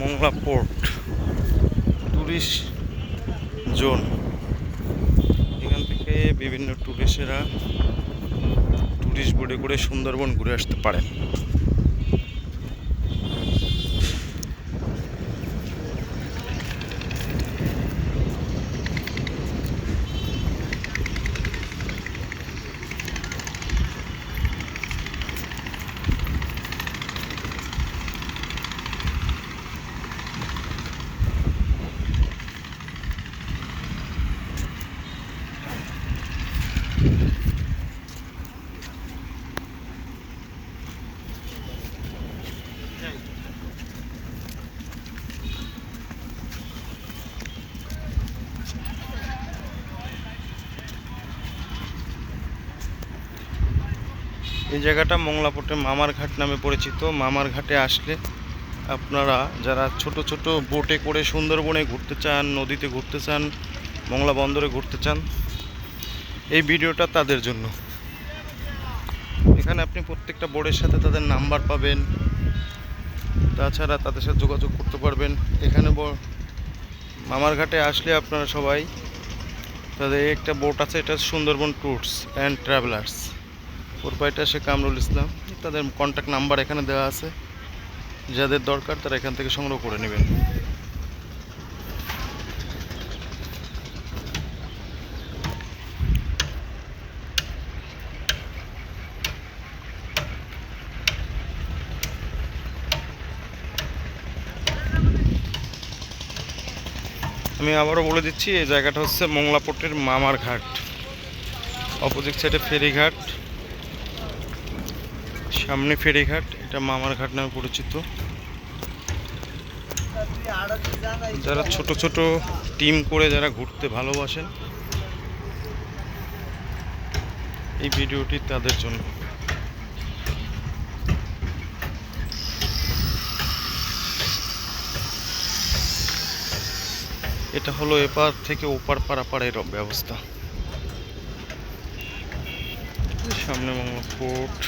Mongla port, tourist zone. এখান থেকে বিভিন্ন টুরিস্টেরা ট্যুরিস্ট বোর্ডে করে সুন্দরবন ঘুরে আসতে পারেন। এই জায়গাটা মংলা পোর্টের মামার ঘাট নামে পরিচিত। মামার ঘাটে আসলে আপনারা যারা ছোট ছোট বোটে করে সুন্দরবনে ঘুরতে চান, নদীতে ঘুরতে চান, মংলা বন্দরে ঘুরতে চান এই ভিডিওটা তাদের জন্য। এখানে আপনি প্রত্যেকটা বোর্ডের সাথে তাদের নাম্বার পাবেন। তাছাড়া তাদের সাথে যোগাযোগ করতে পারবেন। এখানে মামার ঘাটে আসলে আপনারা সবাই তাদের একটা বোট আছে, এটা Sundarban tours and travellers proprietor Sheikh Kamrul Islam. তাদের কন্ট্যাক্ট নাম্বার এখানে দেওয়া আছে। যাদের দরকার তারা এখান থেকে সংগ্রহ করে নেবেন। আমি আবারও বলে দিচ্ছি, এই জায়গাটা হচ্ছে মংলাপোর্টের মামার ঘাট। অপোজিট সাইডে ফেরিঘাট। সামনে ফেরিঘাট, এটা মামার ঘাট নামে পরিচিত। যারা ছোট ছোট টিম করে যারা ঘুরতে ভালোবাসেন, এই ভিডিওটি তাদের জন্য। এটা হলো এপার থেকে ওপার পারাপারের ব্যবস্থা। সামনে মঙ্গল পোর্ট